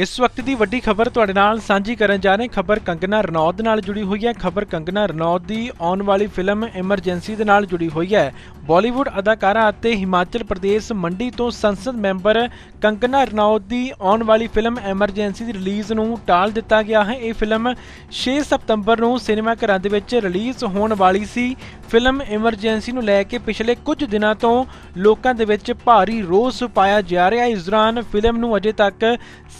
ਇਸ ਵਕਤ ਦੀ ਵੱਡੀ ਖਬਰ ਤੁਹਾਡੇ ਨਾਲ ਸਾਂਝੀ ਕਰਨ ਜਾ ਰਹੇ ਖਬਰ ਕੰਗਨਾ ਰਣੌਤ ਨਾਲ ਜੁੜੀ ਹੋਈ ਹੈ। ਖਬਰ ਕੰਗਨਾ ਰਣੌਤ ਦੀ ਆਉਣ ਵਾਲੀ ਫਿਲਮ ਐਮਰਜੈਂਸੀ ਦੇ ਨਾਲ ਜੁੜੀ ਹੋਈ ਹੈ। ਬਾਲੀਵੁੱਡ ਅਦਾਕਾਰਾ ਅਤੇ ਹਿਮਾਚਲ ਪ੍ਰਦੇਸ਼ ਮੰਡੀ ਤੋਂ ਸੰਸਦ ਮੈਂਬਰ ਕੰਗਨਾ ਰਣੌਤ ਦੀ ਆਉਣ ਵਾਲੀ ਫਿਲਮ ਐਮਰਜੈਂਸੀ ਦੀ ਰਿਲੀਜ਼ ਨੂੰ ਟਾਲ ਦਿੱਤਾ ਗਿਆ ਹੈ। ਇਹ ਫਿਲਮ 6 ਸਤੰਬਰ ਨੂੰ ਸਿਨੇਮਾ ਘਰਾਂ ਦੇ ਵਿੱਚ ਰਿਲੀਜ਼ ਹੋਣ ਵਾਲੀ ਸੀ। ਫਿਲਮ ਐਮਰਜੈਂਸੀ ਨੂੰ ਲੈ ਕੇ ਪਿਛਲੇ ਕੁਝ ਦਿਨਾਂ ਤੋਂ ਲੋਕਾਂ ਦੇ ਵਿੱਚ ਭਾਰੀ ਰੋਸ ਪਾਇਆ ਜਾ ਰਿਹਾ ਹੈ। ਇਸ ਦੌਰਾਨ ਫਿਲਮ ਨੂੰ ਅਜੇ ਤੱਕ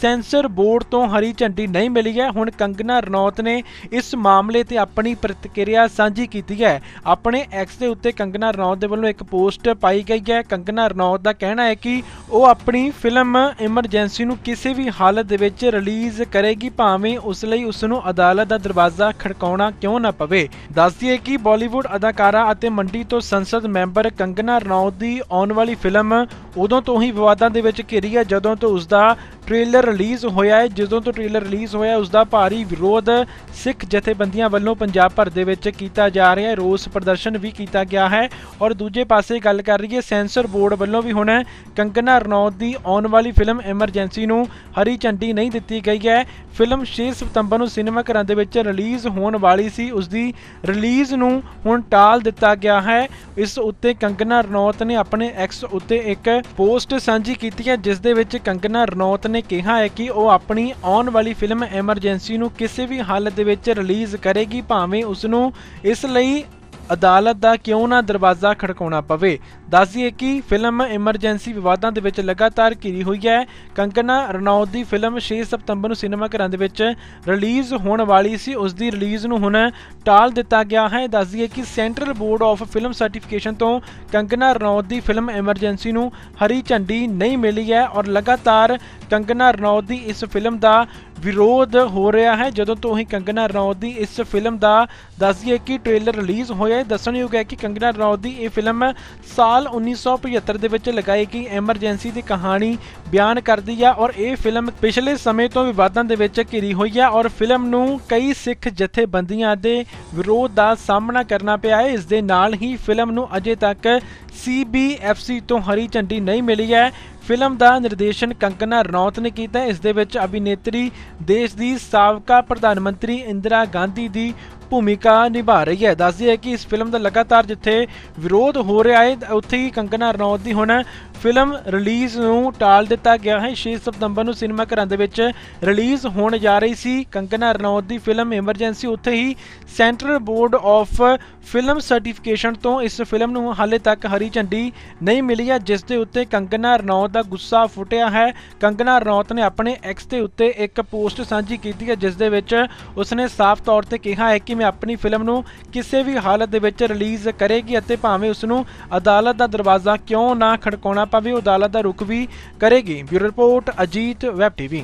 ਸੈਂਸਰ ਬੋਰਡ ਤੋਂ ਹਰੀ ਝੰਡੀ ਨਹੀਂ ਮਿਲੀ ਹੈ। ਹੁਣ ਕੰਗਨਾ ਰਣੌਤ ਨੇ ਇਸ ਮਾਮਲੇ ਤੇ ਆਪਣੀ ਪ੍ਰਤੀਕਿਰਿਆ ਸਾਂਝੀ ਕੀਤੀ ਹੈ। ਆਪਣੇ ਐਕਸ ਦੇ ਉੱਤੇ ਕੰਗਨਾ ਰਣੌਤ ਦੇ ਵੱਲੋਂ ਇੱਕ ਪੋਸਟ ਪਾਈ ਗਈ ਹੈ। ਕੰਗਨਾ ਰਣੌਤ ਦਾ ਕਹਿਣਾ ਹੈ ਕਿ ਉਹ ਆਪਣੀ ਫਿਲਮ ਐਮਰਜੈਂਸੀ ਨੂੰ ਕਿਸੇ ਵੀ ਹਾਲਤ ਦੇ ਵਿੱਚ ਰਿਲੀਜ਼ ਕਰੇਗੀ, ਭਾਵੇਂ ਉਸ ਲਈ ਉਸ ਨੂੰ ਅਦਾਲਤ ਦਾ ਦਰਵਾਜ਼ਾ ਖੜਕਾਉਣਾ ਕਿਉਂ ਨਾ ਪਵੇ। ਦੱਸਦੀ ਹੈ ਕਿ ਬਾਲੀਵੁੱਡ ਅਦਾਕਾਰਾ ਅਤੇ ਮੰਡੀ ਤੋਂ ਸੰਸਦ ਮੈਂਬਰ ਕੰਗਨਾ ਰਣੌਤ ਦੀ ਆਉਣ ਵਾਲੀ ਫਿਲਮ ਉਦੋਂ ਤੋਂ ਹੀ ਵਿਵਾਦਾਂ ਦੇ ਵਿੱਚ ਘਿਰੀ ਹੈ, ਜਦੋਂ ਤੋਂ ਉਸ ਦਾ ਟ੍ਰੇਲਰ ਰਿਲੀਜ਼ ਹੋਇਆ ਹੈ। ਜਦੋਂ ਤੋਂ ਟ੍ਰੇਲਰ ਰਿਲੀਜ਼ ਹੋਇਆ, ਉਸ ਦਾ ਭਾਰੀ ਵਿਰੋਧ ਸਿੱਖ ਜਥੇਬੰਦੀਆਂ ਵੱਲੋਂ ਪੰਜਾਬ ਭਰ ਦੇ ਵਿੱਚ ਕੀਤਾ ਜਾ ਰਿਹਾ ਹੈ। ਰੋਸ ਪ੍ਰਦਰਸ਼ਨ ਵੀ ਕੀਤਾ ਗਿਆ ਹੈ। ਔਰ ਦੂਜੇ ਪਾਸੇ ਗੱਲ ਕਰ ਰਹੀ ਹੈ ਸੈਂਸਰ ਬੋਰਡ ਵੱਲੋਂ ਵੀ ਹੁਣ ਕੰਗਨਾ ਰਣੌਤ ਦੀ ਆਉਣ ਵਾਲੀ ਫਿਲਮ ਐਮਰਜੈਂਸੀ ਨੂੰ ਹਰੀ ਝੰਡੀ ਨਹੀਂ ਦਿੱਤੀ ਗਈ ਹੈ। ਫਿਲਮ 6 ਸਤੰਬਰ ਨੂੰ ਸਿਨੇਮਾ ਘਰਾਂ ਦੇ ਵਿੱਚ ਰਿਲੀਜ਼ ਹੋਣ ਵਾਲੀ ਸੀ। ਉਸ ਦੀ ਰਿਲੀਜ਼ ਨੂੰ ਹੁਣ ਟਾਲ ਦਿੱਤਾ ਗਿਆ ਹੈ। ਇਸ ਉੱਤੇ ਕੰਗਨਾ ਰਣੌਤ ਨੇ ਆਪਣੇ ਐਕਸ ਉੱਤੇ ਇੱਕ ਪੋਸਟ ਸਾਂਝੀ ਕੀਤੀ ਹੈ, ਜਿਸ ਦੇ ਵਿੱਚ ਕੰਗਨਾ ਰਣੌਤ ਨੇ ਕਿਹਾ ਹੈ ਕਿ ਉਹ ਆਪਣੀ ਆਉਣ ਵਾਲੀ ਫਿਲਮ ਐਮਰਜੈਂਸੀ ਨੂੰ ਕਿਸੇ ਵੀ ਹਾਲਤ ਦੇ ਵਿੱਚ ਰਿਲੀਜ਼ ਕਰੇਗੀ, ਭਾਵੇਂ ਉਸ ਨੂੰ ਇਸ ਲਈ ਅਦਾਲਤ ਦਾ ਕਿਉਂ ਨਾ ਦਰਵਾਜ਼ਾ ਖੜਕਾਉਣਾ ਪਵੇ। ਦੱਸ ਦਈਏ ਕਿ ਫਿਲਮ ਐਮਰਜੈਂਸੀ ਵਿਵਾਦਾਂ ਦੇ ਵਿੱਚ ਲਗਾਤਾਰ ਘਿਰੀ ਹੋਈ ਹੈ। ਕੰਗਨਾ ਰਣੌਤ ਦੀ ਫਿਲਮ 6 ਸਤੰਬਰ ਨੂੰ ਸਿਨੇਮਾ ਘਰਾਂ ਦੇ ਵਿੱਚ ਰਿਲੀਜ਼ ਹੋਣ ਵਾਲੀ ਸੀ। ਉਸ ਦੀ ਰਿਲੀਜ਼ ਨੂੰ ਹੁਣ ਟਾਲ ਦਿੱਤਾ ਗਿਆ ਹੈ। ਦੱਸ ਦਈਏ ਕਿ central board of film certification ਤੋਂ ਕੰਗਨਾ ਰਣੌਤ ਦੀ ਫਿਲਮ ਐਮਰਜੈਂਸੀ ਨੂੰ ਹਰੀ ਝੰਡੀ ਨਹੀਂ ਮਿਲੀ ਹੈ ਔਰ ਲਗਾਤਾਰ ਕੰਗਨਾ ਰਣੌਤ ਦੀ ਇਸ ਫਿਲਮ ਦਾ ਵਿਰੋਧ ਹੋ ਰਿਹਾ ਹੈ। ਜਦੋਂ ਤੋਂ ਹੀ ਕੰਗਨਾ ਰਣੌਤ ਦੀ ਇਸ ਫਿਲਮ ਦਾ ਦੱਸ ਦਈਏ ਕਿ ਟ੍ਰੇਲਰ ਰਿਲੀਜ਼ ਹੋਇਆ ਹੈ, ਦੱਸਣਯੋਗ ਹੈ ਕਿ ਕੰਗਨਾ ਰਣੌਤ ਦੀ ਇਹ ਫਿਲਮ ਸਾਲ 1975 ਦੇ ਵਿੱਚ ਲਗਾਈ ਗਈ ਐਮਰਜੈਂਸੀ ਦੀ ਕਹਾਣੀ ਬਿਆਨ ਕਰਦੀ ਹੈ ਔਰ ਇਹ ਫਿਲਮ ਪਿਛਲੇ ਸਮੇਂ ਤੋਂ ਵਿਵਾਦਾਂ ਦੇ ਵਿੱਚ ਘਿਰੀ ਹੋਈ ਹੈ ਔਰ ਫਿਲਮ ਨੂੰ ਕਈ ਸਿੱਖ ਜਥੇਬੰਦੀਆਂ ਦੇ ਵਿਰੋਧ ਦਾ ਸਾਹਮਣਾ ਕਰਨਾ ਪਿਆ ਹੈ। ਇਸ ਦੇ ਨਾਲ ਹੀ ਫਿਲਮ ਨੂੰ ਅਜੇ ਤੱਕ CBFC ਤੋਂ ਹਰੀ ਝੰਡੀ ਨਹੀਂ ਮਿਲੀ ਹੈ। ਫਿਲਮ ਦਾ ਨਿਰਦੇਸ਼ਨ ਕੰਗਨਾ ਰਣੌਤ ਨੇ ਕੀਤਾ ਹੈ। ਇਸ ਦੇ ਵਿੱਚ ਅਭਿਨੇਤਰੀ ਦੇਸ਼ ਦੀ ਸਾਬਕਾ ਪ੍ਰਧਾਨ ਮੰਤਰੀ ਇੰਦਰਾ ਗਾਂਧੀ ਦੀ ਭੂਮਿਕਾ ਨਿਭਾ ਰਹੀ ਹੈ ਦੱਸਦੀ ਹੈ ਕਿ ਇਸ ਫਿਲਮ ਦਾ ਲਗਾਤਾਰ ਜਿੱਥੇ ਵਿਰੋਧ ਹੋ ਰਿਹਾ ਹੈ, ਉੱਥੇ ਹੀ ਕੰਗਨਾ ਰਣੌਤ ਦੀ ਹੁਣ ਫਿਲਮ ਰਿਲੀਜ਼ ਨੂੰ ਟਾਲ ਦਿੱਤਾ ਗਿਆ ਹੈ। 6 ਸਤੰਬਰ ਨੂੰ ਸਿਨੇਮਾ ਘਰਾਂ ਦੇ ਵਿੱਚ ਰਿਲੀਜ਼ ਹੋਣ ਜਾ ਰਹੀ ਸੀ। ਕੰਗਨਾ ਰਣੌਤ ਦੀ ਫਿਲਮ ਐਮਰਜੈਂਸੀ ਉੱਥੇ ਹੀ central board of film certification ਤੋਂ ਇਸ ਫਿਲਮ ਨੂੰ ਹਾਲੇ ਤੱਕ ਹਰੀ ਝੰਡੀ ਨਹੀਂ ਮਿਲੀ ਹੈ, ਜਿਸ ਦੇ ਉੱਤੇ ਕੰਗਨਾ ਰਣੌਤ ਦਾ ਗੁੱਸਾ ਫੁੱਟਿਆ ਹੈ। ਕੰਗਨਾ ਰਣੌਤ ਨੇ ਆਪਣੇ ਐਕਸ ਦੇ ਉੱਤੇ ਇੱਕ ਪੋਸਟ ਸਾਂਝੀ ਕੀਤੀ ਹੈ, ਜਿਸ ਦੇ ਵਿੱਚ ਉਸਨੇ ਸਾਫ਼ ਤੌਰ ਤੇ ਕਿਹਾ ਹੈ ਕਿ ਮੈਂ ਆਪਣੀ ਫਿਲਮ ਨੂੰ ਕਿਸੇ ਵੀ ਹਾਲਤ ਦੇ ਵਿੱਚ ਰਿਲੀਜ਼ ਕਰੇਗੀ ਅਤੇ ਭਾਵੇਂ ਉਸ ਨੂੰ ਅਦਾਲਤ ਦਾ ਦਰਵਾਜ਼ਾ ਕਿਉਂ ਨਾ ਖੜਕਾਉਣਾ ਪਵੇ ਉਹ ਅਦਾਲਤ ਦਾ ਰੁਖ ਵੀ ਕਰੇਗੀ। Bureau report Ajit web TV.